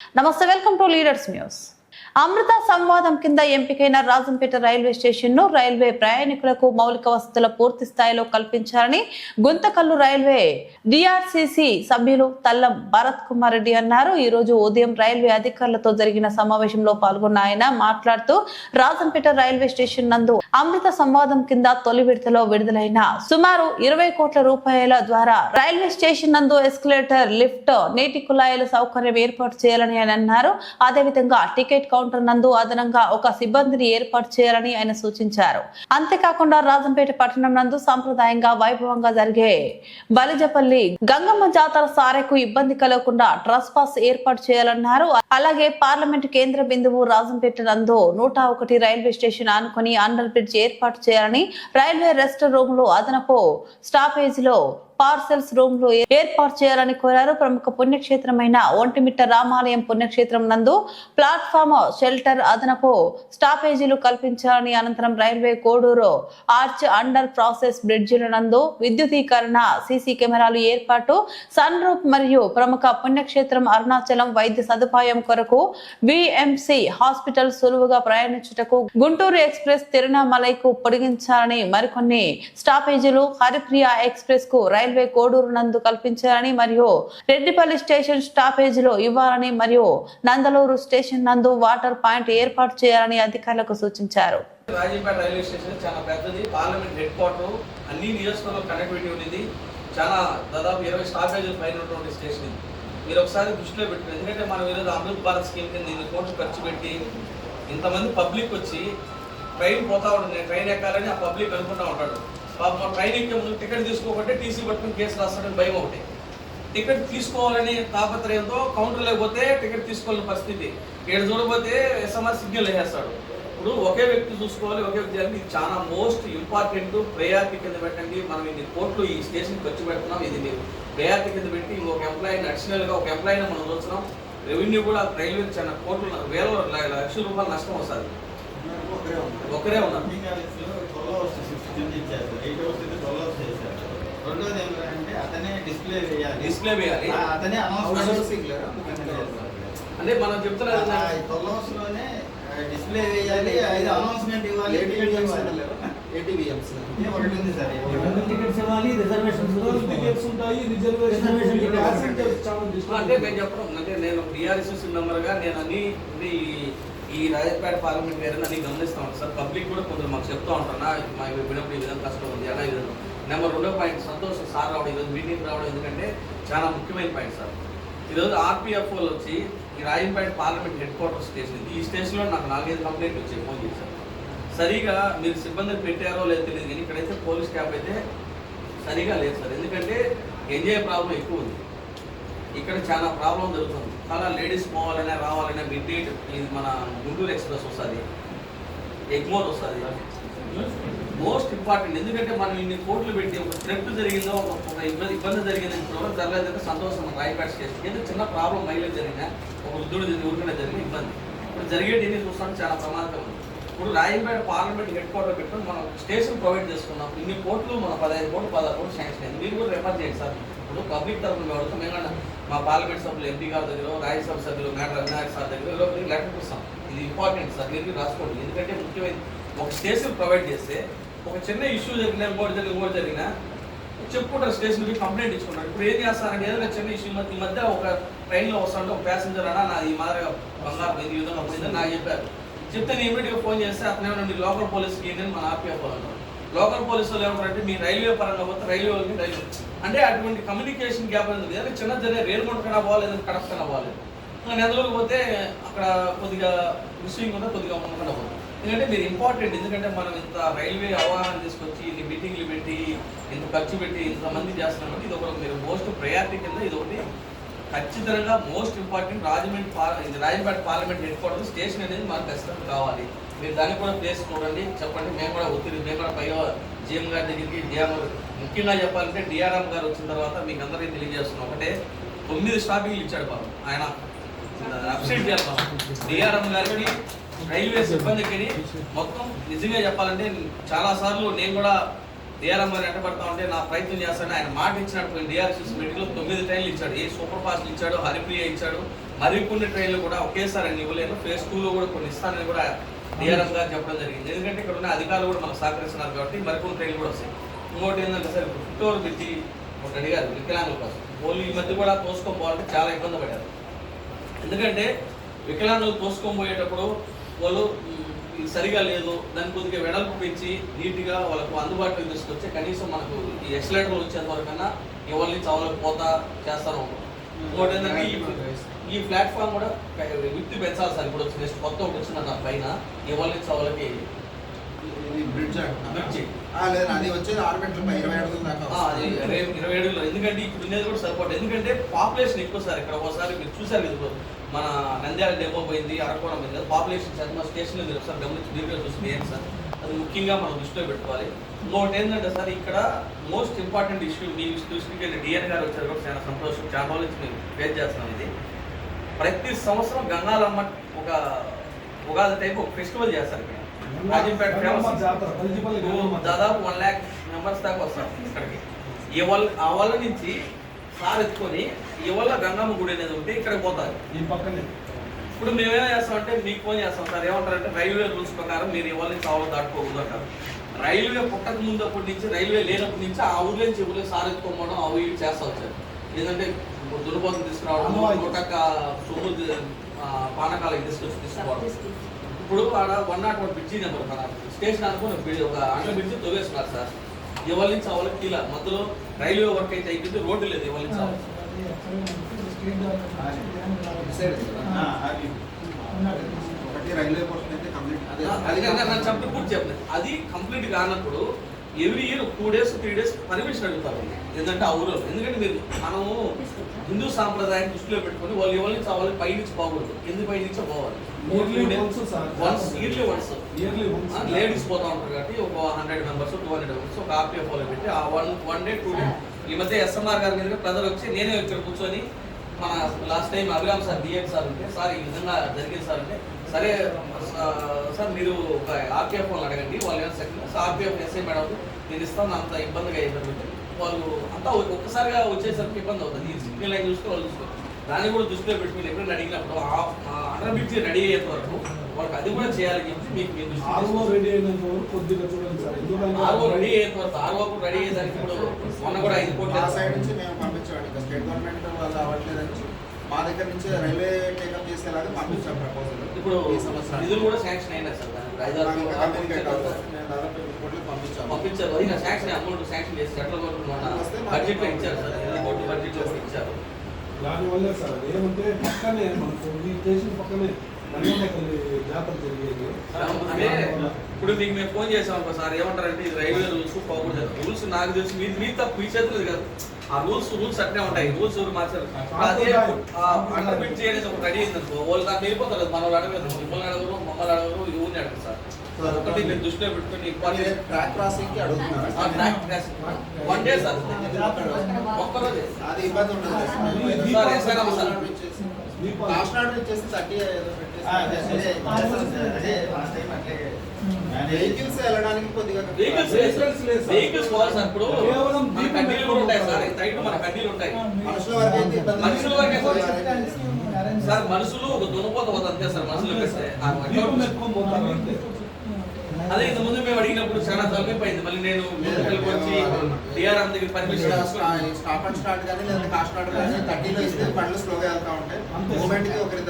నమస్తే welcome to leaders news అమృత సంవాదం కింద ఎంపికైన రాజంపేట రైల్వే స్టేషన్ను రైల్వే ప్రయాణికులకు మౌలిక వసతుల పూర్తి స్థాయిలో కల్పించాలని గుంతకల్లు రైల్వే డిఆర్సిసి సభ్యులు తల్లం భరత్ కుమార్ రెడ్డి అన్నారు. ఈ రోజు ఉదయం రైల్వే అధికారులతో జరిగిన సమావేశంలో పాల్గొన్న ఆయన మాట్లాడుతూ రాజంపేట రైల్వే స్టేషన్ నందు అమృత సంవాదం కింద తొలి విడతలో విడుదలైన సుమారు ఇరవై కోట్ల రూపాయల ద్వారా రైల్వే స్టేషన్ నందు ఎస్కలేటర్ లిఫ్ట్ నీటి కుళాయిల సౌకర్యం ఏర్పాటు చేయాలని ఆయన అన్నారు. అదేవిధంగా టికెట్ కౌంటర్ నందు అదనంగా ఒక సిబ్బందిని ఏర్పాటు చేయాలని ఆయన సూచించారు. అంతేకాకుండా రాజంపేట పట్టణం నందు సాంప్రదాయంగా వైభవంగా జరిగే బలిజపల్లి గంగమ్మ జాతర సారెకు ఇబ్బంది కలగకుండా ట్రస్ పాస్ ఏర్పాటు చేయాలన్నారు. అలాగే పార్లమెంట్ కేంద్ర బిందువు రాజంపేట నందు నూట ఒకటి రైల్వే స్టేషన్ ఆనుకొని అండర్ బ్రిడ్జ్ ఏర్పాటు చేయాలని రైల్వే రెస్ట్ రూమ్లో అదనపు స్టాపేజ్లో పార్సెల్స్ రూమ్లో ఏర్పాటు చేయాలని కోరారు. ప్రముఖ పుణ్యక్షేత్రమైన ఒంటిమిట్ట రామాలయం పుణ్యక్షేత్రం నందు ప్లాట్ఫామ్ షెల్టర్ అదనపు స్టాపేజీలు కల్పించాలని అనంతరం railway Koduru arch under process బ్రిడ్జిల నందు విద్యుదీకరణ సీసీ కెమెరాలు ఏర్పాటు సన్ రూప్ మరియు ప్రముఖ పుణ్యక్షేత్రం అరుణాచలం వైద్య సదుపాయం కొరకు విఎంసి హాస్పిటల్ సులువుగా ప్రయాణించుటకు గుంటూరు ఎక్స్ప్రెస్ తిరునామలైకు పొడిగించాలని మరికొన్ని స్టాపేజీలు హరిప్రియ ఎక్స్ప్రెస్కు రైల్ రైల్వే కోడూరు నందు కల్పించాలని మరియు రెడ్డిపల్లి స్టేషన్ స్టాపేజీలో ఇవ్వాలని మరియు నందలూరు స్టేషన్ నందు వాటర్ పాయింట్ ఏర్పాటు చేయాలని అధికారులకు సూచించారు. రాజీపేట రైల్వే స్టేషన్ చాలా పెద్దది. Parliament headquarter. అన్ని నియోజకవర్గం కనెక్టివిటీ ఉండేది. చాలా దాదాపు ఇరవై స్టాపేజీల పైన ఉన్నటువంటి స్టేషన్ ఇది. మీరు ఒకసారి దృష్టిలో పెట్టుకుని ఎందుకంటే మనం ఈరోజు అమృత్ భారత్ స్కీమ్ కింద ఇన్ని కోట్లు ఖర్చు పెట్టి ఇంతమంది పబ్లిక్ వచ్చి ట్రైన్ పోతా ఉంటుంది ట్రైన్ ఎక్కాలని ఆ పబ్లిక్ అనుకుంటా ఉంటాడు. పాపం ట్రైన్ ఎక్కే ముందు టికెట్ తీసుకోకపోతే టీసీ పట్టుకుని కేసు రాస్తాడని భయం ఒకటి. టికెట్ తీసుకోవాలని తాపత్రయంతో కౌంటర్ లేకపోతే టికెట్ తీసుకోవాలని పరిస్థితి. ఇక్కడ చూడకపోతే ఎస్ఎంఆర్ సిగ్నల్ వేసేస్తాడు. ఇప్పుడు ఒకే వ్యక్తి చూసుకోవాలి ఒకే వ్యక్తి ఇది చాలా మోస్ట్ ఇంపార్టెంట్ ప్రయారిటీ కింద పెట్టండి. మనం ఇన్ని కోట్లు ఈ స్టేషన్ ఖర్చు పెడుతున్నాం ఇది మీరు ప్రయారిటీ కింద పెట్టి ఇంకొక ఎంప్లాయీని అడిషనల్గా ఒక ఎంప్లాయీని మనం చూస్తున్నాం. రెవెన్యూ కూడా రైల్వే చాలా కోట్లు వేల లక్షల రూపాయలు నష్టం వస్తుంది. ఒకరే ఉన్నారు రెండోది ఏమంటే అతనే డిస్ప్లే వేయాలి డిస్ప్లే వేయాలి అతనే అంటే మనం లోనే డిస్ప్లే వేయాలి ఐదు అనౌన్స్మెంట్ ఇవ్వాలి ఏ ఒకటి ఉంది సార్ టికెట్స్ ఇవ్వాలి రిజర్వేషన్స్ టికెట్స్ ఉంటాయి రిజర్వేషన్ అంటే నేను చెప్పడం అంటే నేను టీఆర్ఎస్ మెంబర్గా నేను అన్ని ఈ ఈ రాజపేట పార్లమెంట్ వేరే అన్ని గమనిస్తూ ఉంటాను సార్ పబ్లిక్ కూడా కొందరు మాకు చెప్తూ ఉంటారు నా మా వినప్పుడు ఈ విధంగా కష్టం ఉంది అలా ఈ విధంగా నెంబర్ రెండో పాయింట్ సంతోషం సార్ రావడం ఈరోజు మీటింగ్ రావడం ఎందుకంటే చాలా ముఖ్యమైన పాయింట్ సార్. ఈరోజు ఆర్పిఎఫ్ఓలు వచ్చి ఈ Rajampet parliament head quarter station ఈ స్టేషన్లో నాకు నాలుగైదు కంప్లైంట్ వచ్చాయి ఫోన్ చేశారు. సరిగా మీరు సిబ్బందిని పెట్టారో లేదో తెలియదు కానీ ఇక్కడైతే పోలీస్ క్యాబ్ అయితే సరిగా లేదు సార్. ఎందుకంటే ఎంజాయ్ ప్రాబ్లం ఎక్కువ ఉంది. ఇక్కడ చాలా ప్రాబ్లం జరుగుతుంది. చాలా లేడీస్ పోవాలనే రావాలనే మిడ్ నైట్ ఇది మన గుంటూరు ఎక్స్ప్రెస్ వస్తుంది. ఎగ్మోర్ వస్తుంది. Most important. ఎందుకంటే మనం ఇన్ని కోట్లు పెట్టి ఒక థ్రెట్ జరిగిందో ఒక ఇబ్బంది ఇబ్బంది జరిగింది ఇప్పుడు జరగలేదంటే సంతోషం మన రాయపేట స్టేషన్ ఏదో చిన్న ప్రాబ్లం మైలేజ్ జరిగినా ఒక వృద్ధుడు ఊరికనే జరిగిన ఇబ్బంది. ఇప్పుడు జరిగేది చూస్తాం చాలా ప్రమాదకరం. ఇప్పుడు రాయపేట పార్లమెంట్ హెడ్ క్వార్టర్ పెట్టుకుని మనం స్టేషన్ ప్రొవైడ్ చేసుకున్నాం. ఇన్ని కోట్లు మన పదహైదు కోట్లు పదహారు కోట్లు శాంక్షన్ అయింది మీరు కూడా రెఫర్ చేయండి సార్. ఇప్పుడు పబ్లిక్ తరఫున వాడుతాం మేము మా పార్లమెంట్ సభ్యులు ఎంపీ గారి దగ్గర రాజ్యసభ సభ్యులు మేడ వినాయక్ సార్ దగ్గర ఎవరో లెటర్ ఇస్తాం. ఇది ఇంపార్టెంట్ సార్. మీరు రాసుకోండి. ఎందుకంటే ముఖ్యమైన ఒక స్టేషన్ ప్రొవైడ్ చేస్తే ఒక చిన్న ఇష్యూ జరిగినా ఇంకోటి జరిగిన ఇంకోటి జరిగినా చెప్పుకుంటారు స్టేషన్కి కంప్లైంట్ ఇచ్చుకుంటారు. ఇప్పుడు ఏం చేస్తారంటే ఏదైనా చిన్న ఇష్యూ ఈ మధ్య ఒక ట్రైన్లో వస్తాడు ఒక ప్యాసింజర్ అన్నా నాది ఈ మాదిరిగా బంగారు పోయింది ఈ విధంగా పోయిందని నాకు చెప్పారు. చెప్తే నేను ఇమీడియట్గా ఫోన్ చేస్తే అతను ఏమన్నా లోకల్ పోలీస్కి ఏంటని మన ఆర్పీఎఫ్ వాళ్ళు లోకల్ పోలీసు వాళ్ళు ఏమంటారంటే మీ రైల్వే పరంగా పోతే రైల్వే వాళ్ళకి రైల్వే. అంటే అటువంటి కమ్యూనికేషన్ గ్యాప్ అనేది ఏదైనా చిన్న జరిగే రేల్కొండ కన్నా పోవాలి ఏదైనా కడప కన్నా పోవాలి ఇంకా పోతే అక్కడ కొద్దిగా మిస్సింగ్ ఉంటే కొద్దిగా ఉండకుండా పోతుంది ఎందుకంటే మీరు ఇంపార్టెంట్ ఎందుకంటే మనం ఇంత రైల్వే అవగాహన తీసుకొచ్చి ఇన్ని మీటింగ్లు పెట్టి ఇంత ఖర్చు పెట్టి ఇంతమంది చేస్తున్నాం ఇది ఒకటి మీరు మోస్ట్ ప్రయారిటీ కింద ఇది ఒకటి ఖచ్చితంగా మోస్ట్ ఇంపార్టెంట్ రాజమండ్రి పార్ ఇది Rajampet parliament head quarter station అనేది మనకు ఖచ్చితంగా కావాలి. మీరు దానికి కూడా ప్లేస్ చూడండి చెప్పండి మేము కూడా ఒత్తిడి మేము కూడా పై జీఎం గారి దగ్గరికి డిఆర్ ముఖ్యంగా చెప్పాలంటే డిఆర్ఎం గారు వచ్చిన తర్వాత మీకు అందరికీ తెలియజేస్తున్నాం. ఒకటే తొమ్మిది స్టాపింగ్లు ఇచ్చాడు బాబు ఆయన అప్సెట్ చేస్తాం. డిఆర్ఎం గారికి రైల్వే సిబ్బందికి మొత్తం నిజంగా చెప్పాలంటే చాలా సార్లు నేను కూడా డిఆర్ఎం గారు ఎంటబడతా ఉంటే నా ప్రయత్నం చేస్తాను ఆయన మాట ఇచ్చినట్టు డిఆర్సీసీ మీటింగ్లో తొమ్మిది ట్రైన్లు ఇచ్చాడు. ఏ సూపర్ ఫాస్ట్ ఇచ్చాడు హరిప్రియ ఇచ్చాడు మరికొన్ని ట్రైన్లు కూడా ఒకేసారి అన్ని ఇవ్వలేను ఫేజ్ టూలో కూడా కొన్ని ఇస్తానని కూడా డిఆర్ఎం గారు చెప్పడం జరిగింది. ఎందుకంటే ఇక్కడ ఉన్న అధికారులు కూడా మనకు సహకరిస్తున్నారు కాబట్టి మరికొన్ని ట్రైన్లు కూడా వస్తాయి. ఇంకోటి ఏంటంటే సార్ ఇప్పుడు ఫిఫ్టోర్ బ్రిడ్జి ఒకటి అడిగారు వికలాంగుల కోసం. వాళ్ళు ఈ మధ్య కూడా తోసుకొని పోవాలంటే చాలా ఇబ్బంది పడ్డారు. ఎందుకంటే వికలాంగులు తోసుకొని పోయేటప్పుడు వాళ్ళు సరిగా లేదు దాని కొద్దిగా వెడల్పు పెంచి నీట్గా వాళ్ళకు అందుబాటులోకి తీసుకొచ్చి కనీసం మనకు ఈ ఎక్సలేటర్ వచ్చేంత వరకన్నా ఎవరి నుంచి అవలకు పోతా చేస్తాను ఇంకోటి ఏంటంటే ఈ- ప్లాట్ఫామ్ కూడా విత్తి పెంచాలి సార్. ఇప్పుడు వచ్చి నెక్స్ట్ కొత్త ఒకటి వచ్చింది దాని పైన. ఎవరి నుంచి అవలకి ఇది బ్రిడ్జ్ లేదు అది వచ్చేది ఆరు పై ఇరవై అడుగుల దాకా. ఇరవై ఏడులో ఎందుకంటే ఇప్పుడు ఉండేది కూడా సరిపోతుంది ఎందుకంటే పాపులేషన్ ఎక్కువ సార్. ఇక్కడ ఒకసారి మీరు చూసారు ఇప్పుడు. మన నంద్యాల డెమో పోయింది అరకోణం పోయింది. Population sir. మా స్టేషన్లో మీరు ఒకసారి గమనించి దీర్ఘంగా చూసి ఏంటి సార్? అది ముఖ్యంగా మనం దృష్టిలో పెట్టుకోవాలి. ఇంకొకటి ఏంటంటే సార్ ఇక్కడ మోస్ట్ ఇంపార్టెంట్ ఇష్యూ మీ దృష్టికి డిఎన్ గారు వచ్చారు కూడా చాలా సంతోషం. చాలా నుంచి మేము ఫేస్ చేస్తున్నాం ఇది. ప్రతి సంవత్సరం గంగాలమ్మ ఒక ఉగాది టైప్ ఒక ఫెస్టివల్ చేస్తారు ఇక్కడ. రాజంపేట ఫేమస్. దాదాపు వన్ ల్యాక్ మెంబర్స్ దాకా వస్తారు ఇక్కడికి. ఈ వాళ్ళ ఆ వాళ్ళ నుంచి సార్ ఎత్తుకొని ఈ వల్ల గంగమ్మ గుడి అనేది ఉంటే ఇక్కడికి పోతారు. ఈ పక్కనే. ఇప్పుడు మేమేం చేస్తామంటే మీకు ఫోన్ చేస్తాం. సార్ ఏమంటారంటే రైల్వే రూల్స్ ప్రకారం మీరు ఎవరి నుంచి ఆవులు దాటుకోకూడదు అంటారు. రైల్వే పుట్టక ముందు అప్పటి నుంచి రైల్వే లేనప్పటి నుంచి ఆ ఊర్లో నుంచి ఊర్లో సార్ ఎత్తుకోమడం అవి ఇవి చేస్తా వచ్చారు ఏంటంటే దుర్బోధం తీసుకురావడం. పుట్టక సొమ్ము పానకాలకి తీసుకొచ్చి తీసుకోవడం ఇప్పుడు ఆడ one naught one bridge number మన స్టేషన్ అనుకుని ఒక బ్రిడ్జి- ఒక అండర్ బ్రిడ్జి తవ్వేస్తున్నారు సార్. ఎవరి నుంచి అవలకి కీల మధ్యలో రైల్వే వర్క్ అయితే అయిపోయింది రోడ్డు లేదు ఎవరి నుంచి అది. పోర్షన్ అయితే కంప్లీట్ అది కంప్లీట్ కానప్పుడు every year two days three days permission అడుగుతారు. ఎందుకంటే ఆ ఊరు ఎందుకంటే మీరు మనము హిందూ సాంప్రదాయాన్ని దృష్టిలో పెట్టుకొని వాళ్ళు ఎవరి నుంచి అవ్వాలి పై నుంచి పోకూడదు. కింది పై నుంచి పోవాలి. వన్స్ ఇయర్లీ వన్స్ లేడీస్ పోతా ఉంటారు కాబట్టి ఒక hundred members two hundred members ఒక ఆర్పిఎఫ్ వాళ్ళు పెట్టి ఆ one one day two day ఈ మధ్య ఎస్ఎంఆర్ గారి మీద ప్రజలు వచ్చి నేనే ఇక్కడ కూర్చొని మన last time Abhiram sir DM sir ఉంటే సార్ ఈ విధంగా జరిగింది సార్ అంటే సరే సార్ మీరు ఒక ఆర్పిఎఫ్ వాళ్ళు అడగండి. వాళ్ళు ఏమైనా సెకండ్ ఆర్పిఎఫ్ ఎస్ఐ మేడం నేను ఇస్తాను అంత ఇబ్బందిగా అయ్యింది వాళ్ళు అంతా ఒక్కసారిగా వచ్చేసరికి ఇబ్బంది అవుతుంది. ఈ సిగ్నల్ లైన్ చూస్తే వాళ్ళు చూసుకోవాలి దాన్ని కూడా దృష్టిలో పెట్టుకుని ఎప్పుడైనా అడిగినప్పుడు అండర్ బ్రిడ్జ్ రెడీ అయ్యేంత వరకు వాళ్ళకి అది కూడా చేయాలని చెప్పి మీకు మీ దృష్టికి ఆర్ఓ. రెడీ అయినంత వరకు కొద్దిగా చూడండి సార్. ఎందుకంటే ఆర్ఓ రెడీ అయ్యేంత వరకు ఆర్ఓ రెడీ అయ్యేదానికి ఇప్పుడు మొన్న కూడా ఐదు కోట్లు సైడ్ నుంచి మేము పంపించాం ఇంకా స్టేట్ గవర్నమెంట్ వాళ్ళు అవ్వట్లేదని మా దగ్గర నుంచి రైల్వే టేకప్ చేసేలాగా పంపించాం ప్రపోజల్ ఇప్పుడు ఈ సంవత్సరం నిధులు కూడా శాంక్షన్ అయినా సార్. పంపించారు. దాదాపు కోట్లు శాంక్షన్ అమౌంట్ శాంక్షన్ చేసి సెంట్రల్ గవర్నమెంట్ బడ్జెట్లో ఇచ్చారు సార్. కోట్లు బడ్జెట్లో ఇచ్చారు. దానివల్లే సార్ ఏమంటే పక్కనే మనకు ఈ స్టేషన్ పక్కనే ఇప్పుడు మీకు మేము ఫోన్ చేసాం సార్ ఏమంటారంటే ఇది రైల్వే రూల్స్ పోకూడదు రూల్స్ నాకు తెలిసి మీ మీ తప్పు మీ చేతులు కాదు. ఆ రూల్స్ రూల్స్ అట్నే ఉంటాయి. రూల్స్ ఎవరు మార్చారు. అదే ఒక రెడీ అయింది అనుకో వాళ్ళు దాన్ని వెళ్ళిపోతారు. మన వాళ్ళు అడగదు మిమ్మల్ని అడగరు మమ్మల్ని అడగరు ఎవరిని అడగరు సార్. ఒకటి మీరు దృష్టిలో పెట్టుకొని ట్రాక్ క్రాసింగ్కి ఆ అడుగుతున్నారు track cross one day sir. ఒక్కరోజే. అది ఇబ్బంది ఉండదు. Sir, yes sir, sir. Kakinada వచ్చేసి థర్టీ వెహికల్స్ వెళ్ళడానికి కొద్దిగా వెహికల్స్. వెహికల్స్ ఇప్పుడు. మన కడ్డీలు కూడా ఉంటాయి సార్. సైడ్ మన కడ్డీలు ఉంటాయి. మనుషుల వరకు అయితే ఇబ్బంది మనుషుల వరకే లేదు. సార్ మనుషులు ఒక దున్నపోత పోతుంది అంతే సార్. మనుషులు అంతే. అదే ఇంత ముందు మేము అడిగినప్పుడు చాలా తలపిపోయింది మళ్ళీ నేను ముందుకు వచ్చి డిఆర్ఎం దగ్గర పర్మిషన్ స్టాప్ అండ్ స్టార్ట్ కానీ లేదా కాస్టార్ట్ కానీ థర్టీలో ఇస్తే బండ్లు స్లోగా వెళ్తా ఉంటాయి. మూమెంట్కి ఒకరిద్దరు పెట్టుకొని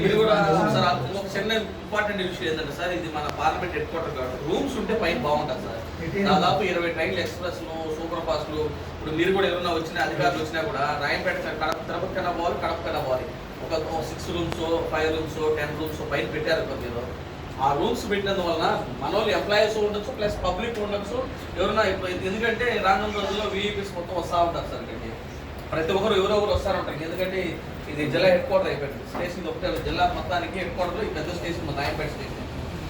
మీరు కూడా సార్ ఒక చిన్న ఇంపార్టెంట్ విషయం ఏంటంటే సార్ ఇది మన పార్లమెంట్ హెడ్ క్వార్టర్ కాదు రూమ్స్ ఉంటే పైన బాగుంటుంది సార్. దాదాపు ఇరవై ట్రైన్లు ఎక్స్ప్రెస్లు సూపర్ ఫాస్ట్లు ఇప్పుడు మీరు కూడా ఎవరైనా వచ్చిన అధికారులు వచ్చినా కూడా రాయంపేట కడప తిరుపతి కన్నా పోవాలి కడప కన్నా పోవాలి. ఒక six rooms five rooms ten rooms పైన పెట్టారు మీరు. ఆ రూమ్స్ పెట్టినందువలన మన వాళ్ళు ఎంప్లాయీస్ ఉండొచ్చు ప్లస్ పబ్లిక్ ఉండొచ్చు. ఎవరైనా ఎందుకంటే రానున్న రోజుల్లో వీఐపీస్ మొత్తం వస్తూ ఉంటారు సార్ ఇక్కడికి. ప్రతి ఒక్కరు ఎవరో ఒకరు వస్తారు ఉంటారు ఎందుకంటే ఇది జిల్లా హెడ్ క్వార్టర్ అయిపోయింది. స్టేషన్ ఒకటే జిల్లా మొత్తానికి హెడ్ క్వార్టర్ ఈ పెద్ద స్టేషన్ మన నాయపేట స్టేషన్.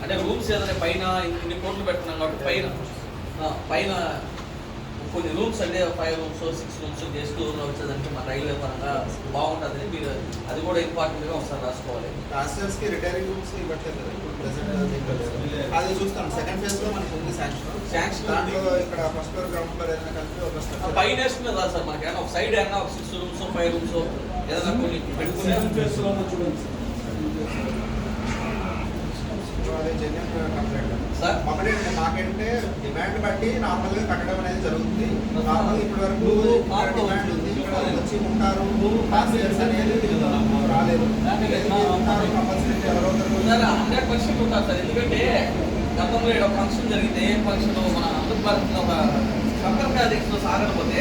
అంటే రూమ్స్ ఏదైనా పైన ఇన్ని కోట్లు పెడుతున్నాం కాబట్టి పైన. పైన కొన్ని రూమ్స్ అంటే five rooms six rooms guest room వచ్చేదంటే మన రైల్వే పరంగా బాగుంటుంది మీరు అది కూడా ఇంపార్టెంట్గా ఒకసారి రాసుకోవాలి. పాసెంజర్స్కి రిటైరింగ్ రూమ్స్ ఇవ్వట్లేదు కదా ఇప్పుడు ప్రెసెంట్ అది చూస్తాం. సెకండ్ ఫేజ్లో మనకి ఉంది శాంక్షన్ Sanction దాంట్లో ఇక్కడ ఫస్ట్ ఫ్లోర్ గ్రౌండ్ ఫ్లోర్ ఏదైనా కలిపి ఒక పైన వేసుకునే రాదు సార్ మనకి ఏమన్నా ఒక సైడ్ ఏమన్నా ఒక సిక్స్ రూమ్స్ ఫైవ్ రూమ్స్ ఏదైనా కొన్ని పెట్టుకునే సెకండ్ ఫేజ్లో చూడండి సార్? మాకంటే డిమాండ్ బట్టి నార్మల్గా కట్టడం అనేది జరుగుతుంది. నార్మల్ ఇప్పటి వరకు డిమాండ్ ఉంది. ఇక్కడ వచ్చి ఉంటారు పాసెంజర్స్ అనేది రాలేదు. ఉంటారు కంపల్సరీ ఎవరో హండ్రెడ్ పర్సెంట్ ఉంటారు సార్. ఎందుకంటే గతంలో ఇక్కడ ఫంక్షన్ జరిగితే ఏ ఫంక్షన్ మన అందుబాటులో ఒక సంపర్క అధ్యక్షులు సాగకపోతే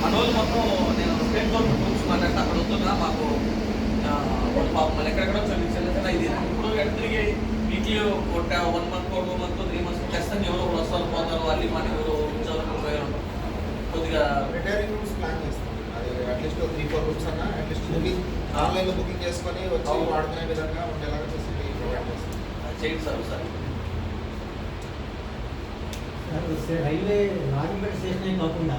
మన రోజు మొత్తం నేను స్టేట్ గవర్నమెంట్ రూమ్స్ మాట్లాడితే అక్కడ వస్తున్నా మాకు ఆ, పాపం మళ్ళీ ఎక్కడెక్కడ చిన్న ఇది ఇప్పుడు తిరిగి వీక్లీ ఒక one month two month three months ఖచ్చితంగా ఎవరో ఒకరు వస్తారు పోతారు అల్లి మన ఎవరు ఉద్యోగం పోయారు కొద్దిగా రిటైరింగ్ రూమ్స్ ప్లాన్ చేస్తాం। అది at least three four rooms అన్న అట్లీస్ట్ బుకింగ్ ఆన్లైన్లో బుకింగ్ చేసుకొని వచ్చి అవును. వాడుకునే విధంగా ఉండేలాగా ఫెసిలిటీ ప్రొవైడ్ చేస్తాం. చేయండి sir sir railway Rajampet station కాకుండా